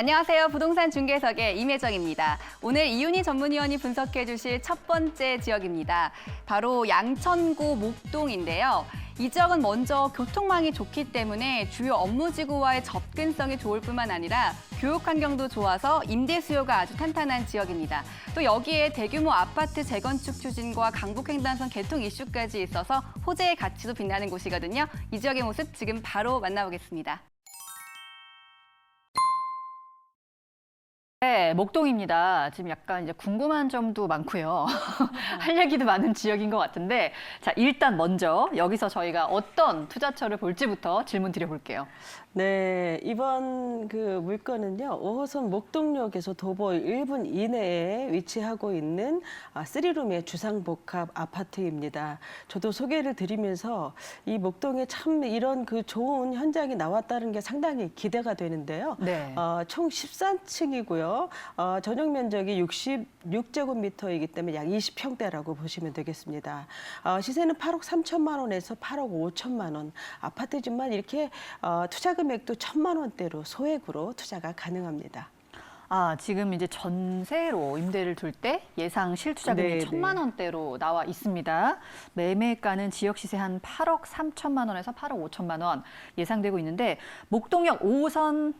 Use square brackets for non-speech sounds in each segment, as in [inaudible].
안녕하세요. 부동산 중개석의 임혜정입니다. 오늘 이윤희 전문위원이 분석해 주실 첫 번째 지역입니다. 바로 양천구 목동인데요. 이 지역은 먼저 교통망이 좋기 때문에 주요 업무지구와의 접근성이 좋을 뿐만 아니라 교육 환경도 좋아서 임대 수요가 아주 탄탄한 지역입니다. 또 여기에 대규모 아파트 재건축 추진과 강북횡단선 개통 이슈까지 있어서 호재의 가치도 빛나는 곳이거든요. 이 지역의 모습 지금 바로 만나보겠습니다. 네, 목동입니다. 지금 약간 이제 궁금한 점도 많고요. [laughs] 할 얘기도 많은 지역인 것 같은데, 자, 일단 먼저 여기서 저희가 어떤 투자처를 볼지부터 질문 드려볼게요. 네, 이번 그 물건은요, 5호선 목동역에서 도보 1분 이내에 위치하고 있는 아, 3룸의 주상복합 아파트입니다. 저도 소개를 드리면서 이 목동에 참 이런 그 좋은 현장이 나왔다는 게 상당히 기대가 되는데요. 네. 어, 총 13층이고요. 어, 전용 면적이 66제곱미터이기 때문에 약 20평대라고 보시면 되겠습니다. 어, 시세는 8억 3천만 원에서 8억 5천만 원. 아파트지만 이렇게 어, 투자 금 액도 천만 원대로 소액으로 투자가 가능합니다. 아, 지금 이제 전세로 임대를 둘 때 예상 실투자금이 네, 천만 네. 원대로 나와 있습니다. 매매가는 지역 시세 한 8억 3천만 원에서 8억 5천만 원 예상되고 있는데 목동역 5호선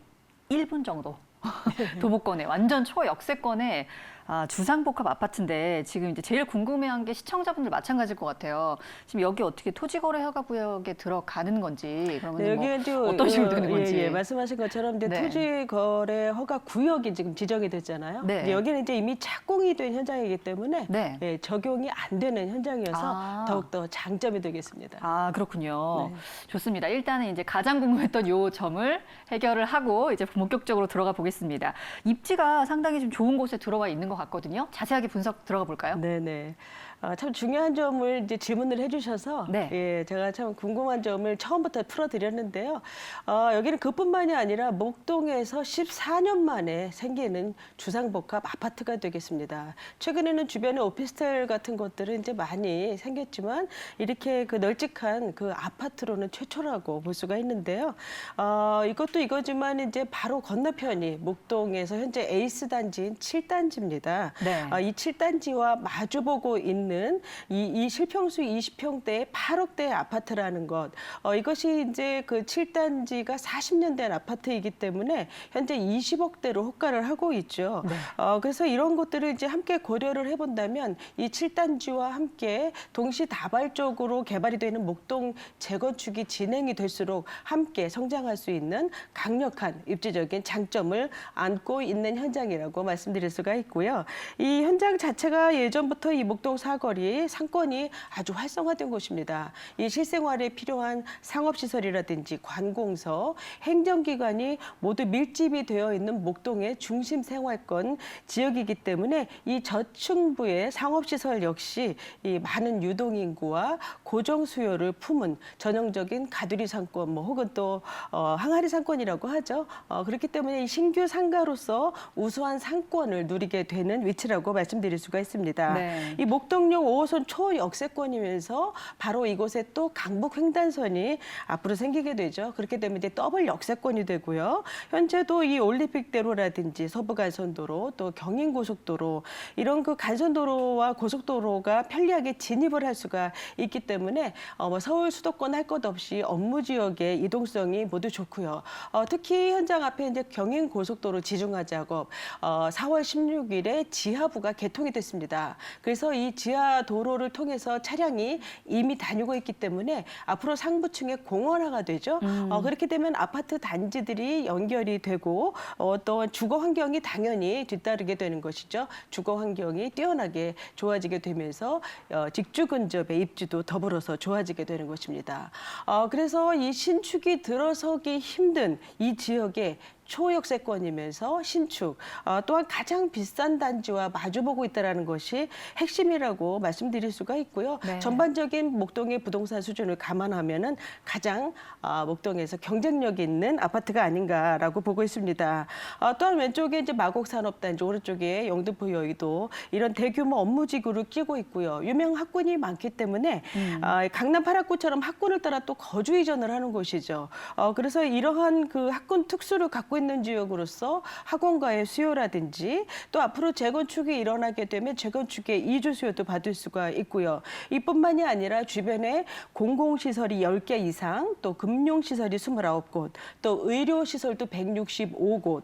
1분 정도 [laughs] [laughs] 도보권에 완전 초역세권에 아, 주상복합 아파트인데 지금 이제 제일 궁금해한 게 시청자분들 마찬가지일 것 같아요. 지금 여기 어떻게 토지거래 허가 구역에 들어가는 건지 그러면 네, 뭐 여기에 이제 어떤 식으로 어, 되는 예, 건지. 예, 말씀하신 것처럼 이제 네. 토지 거래 허가 구역이 지금 지정이 됐잖아요. 네. 여기는 이제 이미 착공이 된 현장이기 때문에 네. 예, 적용이 안 되는 현장이어서 아. 더욱 더 장점이 되겠습니다. 아, 그렇군요. 네. 좋습니다. 일단은 이제 가장 궁금했던 요 점을 해결을 하고 이제 본격적으로 들어가 보겠습니다. 입지가 상당히 좀 좋은 곳에 들어와 있는 것 같거든요. 자세하게 분석 들어가 볼까요? 네네. 아, 참 중요한 점을 이제 질문을 해주셔서 네. 예, 제가 참 궁금한 점을 처음부터 풀어드렸는데요. 어, 여기는 그뿐만이 아니라 목동에서 14년 만에 생기는 주상복합 아파트가 되겠습니다. 최근에는 주변에 오피스텔 같은 것들은 이제 많이 생겼지만 이렇게 그 널찍한 그 아파트로는 최초라고 볼 수가 있는데요. 어, 이것도 이거지만 이제 바로 건너편이 목동에서 현재 에이스 단지인 7단지입니다. 네. 아, 이 7단지와 마주보고 있는 이, 이 실평수 20평대의 8억대 아파트라는 것. 어, 이것이 이제 그 7단지가 40년 된 아파트이기 때문에 현재 20억대로 호가를 하고 있죠. 네. 어, 그래서 이런 것들을 이제 함께 고려를 해본다면 이 7단지와 함께 동시다발적으로 개발이 되는 목동 재건축이 진행이 될수록 함께 성장할 수 있는 강력한 입지적인 장점을 안고 있는 현장이라고 말씀드릴 수가 있고요. 이 현장 자체가 예전부터 이 목동 사 거리 상권이 아주 활성화된 곳입니다. 이 실생활에 필요한 상업시설이라든지 관공서, 행정기관이 모두 밀집이 되어 있는 목동의 중심 생활권 지역이기 때문에 이 저층부의 상업시설 역시 이 많은 유동인구와 고정 수요를 품은 전형적인 가두리 상권 뭐 혹은 또 어, 항아리 상권이라고 하죠. 어, 그렇기 때문에 이 신규 상가로서 우수한 상권을 누리게 되는 위치라고 말씀드릴 수가 있습니다. 네. 이 목동 역 5호선 초역세권이면서 바로 이곳에 또 강북 횡단선이 앞으로 생기게 되죠. 그렇게 되면 이제 더블 역세권이 되고요. 현재도 이 올림픽대로라든지 서부간선도로 또 경인고속도로 이런 그 간선도로와 고속도로가 편리하게 진입을 할 수가 있기 때문에 어, 뭐 서울 수도권 할 것 없이 업무 지역의 이동성이 모두 좋고요. 어, 특히 현장 앞에 이제 경인고속도로 지중화 작업 어, 4월 16일에 지하부가 개통이 됐습니다. 그래서 이 지하 도로를 통해서 차량이 이미 다니고 있기 때문에 앞으로 상부층의 공원화가 되죠. 어, 그렇게 되면 아파트 단지들이 연결이 되고 어, 또 주거 환경이 당연히 뒤따르게 되는 것이죠. 주거 환경이 뛰어나게 좋아지게 되면서 어, 직주 근접의 입지도 더불어서 좋아지게 되는 것입니다. 어, 그래서 이 신축이 들어서기 힘든 이 지역에 초역세권이면서 신축 어, 또한 가장 비싼 단지와 마주보고 있다는 것이 핵심이라고 말씀드릴 수가 있고요. 네. 전반적인 목동의 부동산 수준을 감안하면 은 가장 어, 목동에서 경쟁력 있는 아파트가 아닌가라고 보고 있습니다. 어, 또한 왼쪽에 이제 마곡산업단지 오른쪽에 영등포 여의도 이런 대규모 업무지구를 끼고 있고요. 유명 학군이 많기 때문에 아, 강남 파락구처럼 학군을 따라 또 거주 이전을 하는 곳이죠. 어, 그래서 이러한 그 학군 특수를 갖고 있는 지역으로서 학원가의 수요라든지 또 앞으로 재건축이 일어나게 되면 재건축의 이주 수요도 받을 수가 있고요. 이뿐만이 아니라 주변에 공공시설이 10개 이상, 또 금융시설이 29곳, 또 의료시설도 165곳,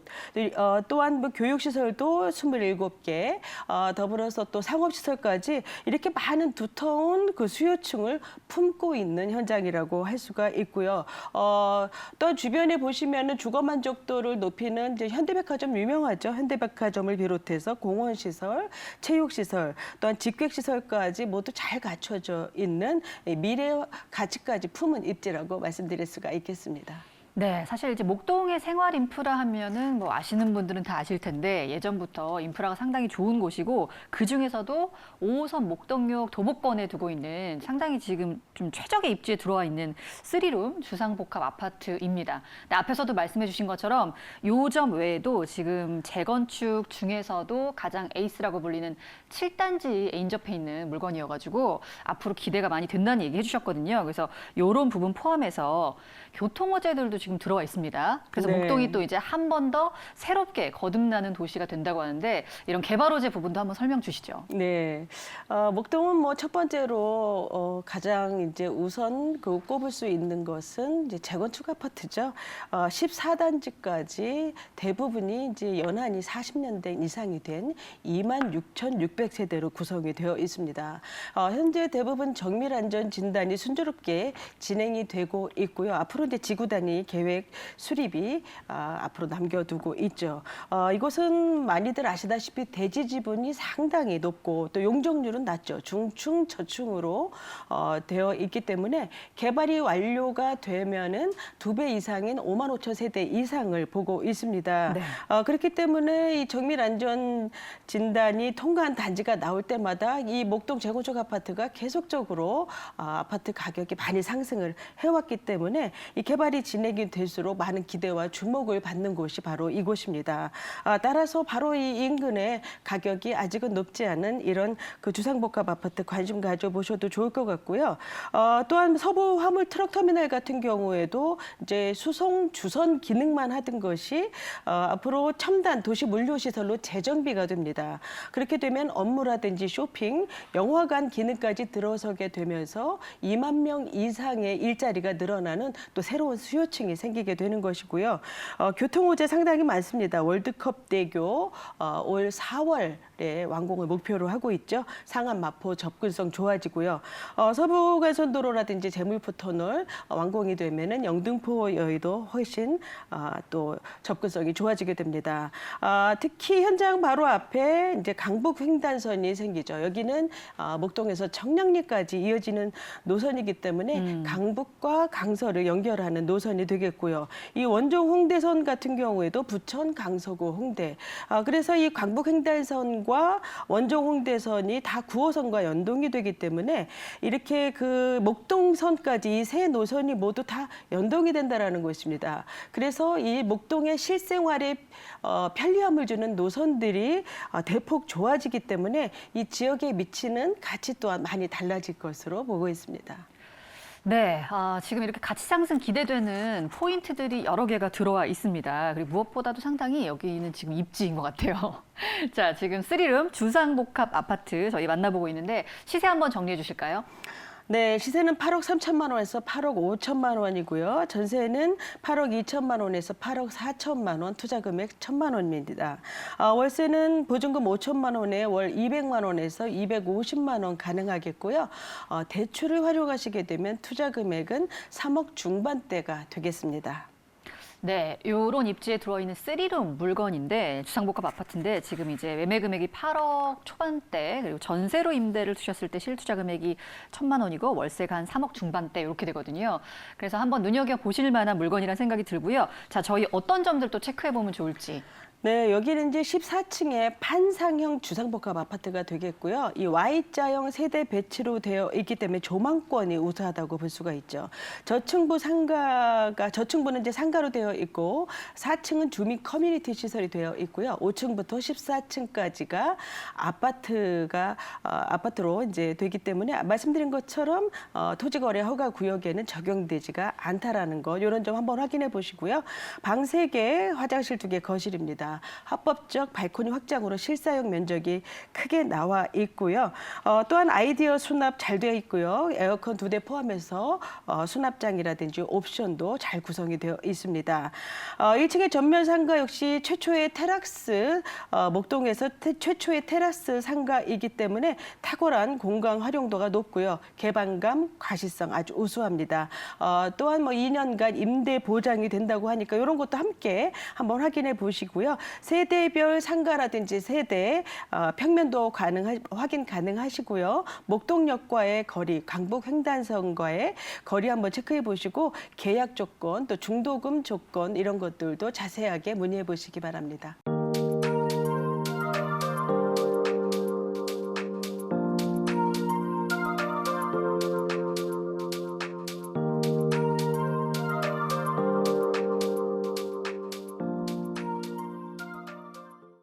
어, 또한 뭐 교육시설도 27개, 어, 더불어서 또 상업시설까지 이렇게 많은 두터운 그 수요층을 품고 있는 현장이라고 할 수가 있고요. 어, 또 주변에 보시면은 주거 만족도 를 높이는 이제 현대백화점 유명하죠. 현대백화점을 비롯해서 공원시설, 체육시설, 또한 직객시설까지 모두 잘 갖춰져 있는 미래 가치까지 품은 입지라고 말씀드릴 수가 있겠습니다. 네, 사실 이제 목동의 생활 인프라 하면은 뭐 아시는 분들은 다 아실 텐데 예전부터 인프라가 상당히 좋은 곳이고 그 중에서도 5호선 목동역 도보권에 두고 있는 상당히 지금 좀 최적의 입지에 들어와 있는 쓰리룸 주상복합 아파트입니다. 네, 앞에서도 말씀해 주신 것처럼 요점 외에도 지금 재건축 중에서도 가장 에이스라고 불리는 7단지에 인접해 있는 물건이어가지고 앞으로 기대가 많이 된다는 얘기 해주셨거든요. 그래서 이런 부분 포함해서 교통 호재들도 지금 들어와 있습니다. 그래서 네. 목동이 또 이제 한 번 더 새롭게 거듭나는 도시가 된다고 하는데 이런 개발 호재 부분도 한번 설명 주시죠. 네. 어, 목동은 뭐 첫 번째로 어, 가장 이제 우선 그 꼽을 수 있는 것은 이제 재건축 아파트죠. 어, 14단지까지 대부분이 이제 연한이 40년대 이상이 된 26,600세대로 구성이 되어 있습니다. 어, 현재 대부분 정밀 안전 진단이 순조롭게 진행이 되고 있고요. 앞으로 이제 지구 단위 계획 수립이 아, 앞으로 남겨두고 있죠. 어, 이곳은 많이들 아시다시피 대지 지분이 상당히 높고 또 용적률은 낮죠. 중층 저층으로 어, 되어 있기 때문에 개발이 완료가 되면은 두 배 이상인 5만 5천 세대 이상을 보고 있습니다. 네. 어, 그렇기 때문에 이 정밀 안전 진단이 통과한 단지가 나올 때마다 이 목동 재건축 아파트가 계속적으로 아, 아파트 가격이 많이 상승을 해왔기 때문에 이 개발이 진행이 될수록 많은 기대와 주목을 받는 곳이 바로 이곳입니다. 아, 따라서 바로 이 인근의 가격이 아직은 높지 않은 이런 그 주상복합 아파트 관심 가져보셔도 좋을 것 같고요. 어, 또한 서부 화물 트럭 터미널 같은 경우에도 이제 수송 주선 기능만 하던 것이 어, 앞으로 첨단 도시 물류 시설로 재정비가 됩니다. 그렇게 되면 업무라든지 쇼핑, 영화관 기능까지 들어서게 되면서 2만 명 이상의 일자리가 늘어나는 또 새로운 수요층이 생기게 되는 것이고요. 어, 교통 호재 상당히 많습니다. 월드컵 대교 어, 올 4월에 완공을 목표로 하고 있죠. 상암 마포 접근성 좋아지고요. 어, 서부간선도로라든지 제물포 터널 어, 완공이 되면은 영등포 여의도 훨씬 아, 또 접근성이 좋아지게 됩니다. 아, 특히 현장 바로 앞에 이제 강북 횡단선이 생기죠. 여기는 아, 목동에서 청량리까지 이어지는 노선이기 때문에 강북과 강서를 연결하는 노선이 되겠고요. 이 원종 홍대선 같은 경우에도 부천, 강서구, 홍대. 아, 그래서 이 강북 횡단선 과 원종 홍대선이 다 9호선과 연동이 되기 때문에 이렇게 그 목동선까지 이세 노선이 모두 다 연동이 된다라는 것입니다. 그래서 이 목동의 실생활에 어, 편리함을 주는 노선들이 어, 대폭 좋아지기 때문에 이 지역에 미치는 가치 또한 많이 달라질 것으로 보고 있습니다. 네, 아, 지금 이렇게 가치 상승 기대되는 포인트들이 여러 개가 들어와 있습니다. 그리고 무엇보다도 상당히 여기는 지금 입지인 것 같아요. [laughs] 자, 지금 쓰리룸 주상복합 아파트 저희 만나보고 있는데 시세 한번 정리해 주실까요? 네, 시세는 8억 3천만 원에서 8억 5천만 원이고요. 전세는 8억 2천만 원에서 8억 4천만 원, 투자 금액 1천만 원입니다. 아, 월세는 보증금 5천만 원에 월 200만 원에서 250만 원 가능하겠고요. 어, 대출을 활용하시게 되면 투자 금액은 3억 중반대가 되겠습니다. 네, 요런 입지에 들어있는 쓰리룸 물건인데 주상복합 아파트인데 지금 이제 매매 금액이 8억 초반대 그리고 전세로 임대를 두셨을 때 실투자 금액이 천만 원이고 월세가 한 3억 중반대 이렇게 되거든요. 그래서 한번 눈여겨 보실 만한 물건이라는 생각이 들고요. 자, 저희 어떤 점들 또 체크해 보면 좋을지. 네, 여기는 이제 14층의 판상형 주상복합 아파트가 되겠고요. 이 Y자형 세대 배치로 되어 있기 때문에 조망권이 우수하다고 볼 수가 있죠. 저층부 상가가 저층부는 이제 상가로 되어 있고 4층은 주민 커뮤니티 시설이 되어 있고요. 5층부터 14층까지가 아파트가 어, 아파트로 이제 되기 때문에 말씀드린 것처럼 어, 토지 거래 허가 구역에는 적용되지가 않다라는 거 이런 점 한번 확인해 보시고요. 방세 개, 화장실 두 개, 거실입니다. 합법적 발코니 확장으로 실사용 면적이 크게 나와 있고요. 어, 또한 아이디어 수납 잘 되어 있고요. 에어컨 두 대 포함해서 어, 수납장이라든지 옵션도 잘 구성이 되어 있습니다. 어, 1층의 전면 상가 역시 최초의 테라스 어, 목동에서 태- 최초의 테라스 상가이기 때문에 탁월한 공간 활용도가 높고요. 개방감, 과시성 아주 우수합니다. 어, 또한 뭐 2년간 임대 보장이 된다고 하니까 이런 것도 함께 한번 확인해 보시 세대별 상가라든지 세대 어, 평면도 가능 확인 가능하시고요. 목동역과의 거리, 강북 횡단선과의 거리 한번 체크해 보시고 계약 조건 또 중도금 조건 이런 것들도 자세하게 문의해 보시기 바랍니다.